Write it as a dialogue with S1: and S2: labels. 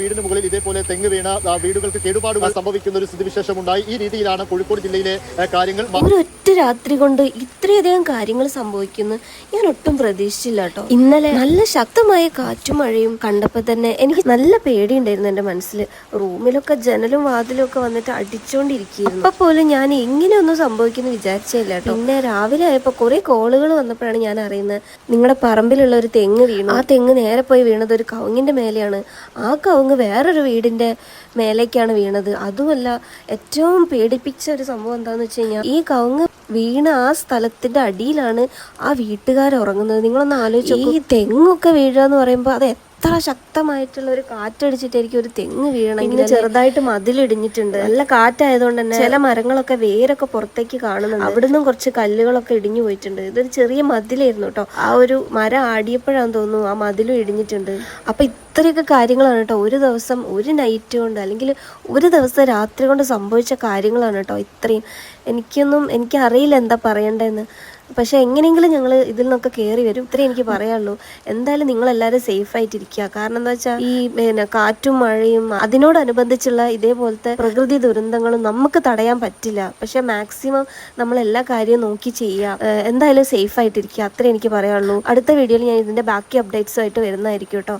S1: വീടിന് മുകളിൽ ഇതേപോലെ തെങ്ങ് വീണ വീടുകൾക്ക് കേടുപാടുകൾ സംഭവിക്കുന്ന ഒരു സ്ഥിതിവിശേഷം ഉണ്ടായി ഈ രീതിയിലാണ് കോഴിക്കോട് ജില്ലയിലെ കാര്യങ്ങൾ
S2: ഒരൊറ്റ രാത്രി കൊണ്ട് ഇത്രയധികം കാര്യങ്ങൾ സംഭവിക്കുന്നു. ഞാൻ ഒട്ടും പ്രതീക്ഷിച്ചില്ല കേട്ടോ. ഇന്നലെ നല്ല ശക്തമായ കാറ്റും മഴയും കണ്ടപ്പോൾ തന്നെ എനിക്ക് നല്ല പേടിയുണ്ടായിരുന്നു എന്റെ മനസ്സിൽ റൂമിലൊക്കെ ജനലും വാതിലും ഒക്കെ വന്നിട്ട് അടിച്ചോണ്ടിരിക്കുന്നു അപ്പൊ പോലും ഞാൻ ഇങ്ങനെയൊന്നും സംഭവിക്കുന്നു വിചാരിച്ചില്ല കേട്ടോ. പിന്നെ രാവിലെ ആയപ്പോൾ കുറെ കോളുകൾ വന്നപ്പോഴാണ് ഞാൻ അറിയുന്നത് നിങ്ങളുടെ പറമ്പിലുള്ള ഒരു തെങ്ങ് വീണു. ആ തെങ്ങ് നേരെ പോയി വീണത് ഒരു കവുങ്ങിന്റെ മേലെയാണ്. ആ കവുങ്ങ് വേറൊരു വീടിന്റെ മേലേക്കാണ് വീണത്. അതുമല്ല ഏറ്റവും പേടിപ്പിച്ച ഒരു സംഭവം എന്താണെന്ന് വെച്ച് കഴിഞ്ഞാൽ ഈ കവുങ്ങ് വീണ ആ സ്ഥലത്തിന്റെ അടിയിലാണ് ആ വീട്ടുകാർ ഉറങ്ങുന്നത്. നിങ്ങളൊന്ന് ആലോചിച്ചു ഈ തെങ്ങൊക്കെ വീഴുക എന്ന് പറയുമ്പോൾ അത് എത്ര ശക്തമായിട്ടുള്ള ഒരു കാറ്റടിച്ചിട്ടായിരിക്കും ഒരു തെങ്ങ് വീഴണമെങ്കിൽ ചെറുതായിട്ട് മതിലിടിഞ്ഞിട്ടുണ്ട്. നല്ല കാറ്റായതുകൊണ്ട് തന്നെ ചില മരങ്ങളൊക്കെ വേരൊക്കെ പുറത്തേക്ക് കാണുന്നുണ്ട്. അവിടുന്ന് കുറച്ച് കല്ലുകളൊക്കെ ഇടിഞ്ഞു പോയിട്ടുണ്ട്. ഇതൊരു ചെറിയ മതിലായിരുന്നു കേട്ടോ. ആ ഒരു മരം ആടിയപ്പോഴാന്ന് തോന്നുന്നു ആ മതിലും ഇടിഞ്ഞിട്ടുണ്ട്. അപ്പൊ ഇത്രയൊക്കെ കാര്യങ്ങളാണ് കേട്ടോ. ഒരു ദിവസം ഒരു നൈറ്റ് കൊണ്ട് അല്ലെങ്കിൽ ഒരു ദിവസം രാത്രി കൊണ്ട് സംഭവിച്ച കാര്യങ്ങളാണ് കേട്ടോ ഇത്രയും. എനിക്കൊന്നും എനിക്കറിയില്ല എന്താ പറയണ്ടതെന്ന്. പക്ഷെ എങ്ങനെയെങ്കിലും ഞങ്ങൾ ഇതിൽ നിന്നൊക്കെ കയറി വരും. ഇത്രയും എനിക്ക് പറയാനുള്ളൂ. എന്തായാലും നിങ്ങൾ എല്ലാവരും സേഫ് ആയിട്ടിരിക്കുക കാരണം എന്താ വെച്ചാൽ ഈ പിന്നെ കാറ്റും മഴയും അതിനോടനുബന്ധിച്ചുള്ള ഇതേപോലത്തെ പ്രകൃതി ദുരന്തങ്ങളും നമുക്ക് തടയാൻ പറ്റില്ല. പക്ഷെ മാക്സിമം നമ്മൾ എല്ലാ കാര്യവും നോക്കി ചെയ്യുക എന്തായാലും സേഫ് ആയിട്ടിരിക്കുക അത്രേ എനിക്ക് പറയാനുള്ളൂ. അടുത്ത വീഡിയോയിൽ ഞാൻ ഇതിന്റെ ബാക്കി അപ്ഡേറ്റ്സുമായിട്ട് വരുന്നതായിരിക്കും കേട്ടോ.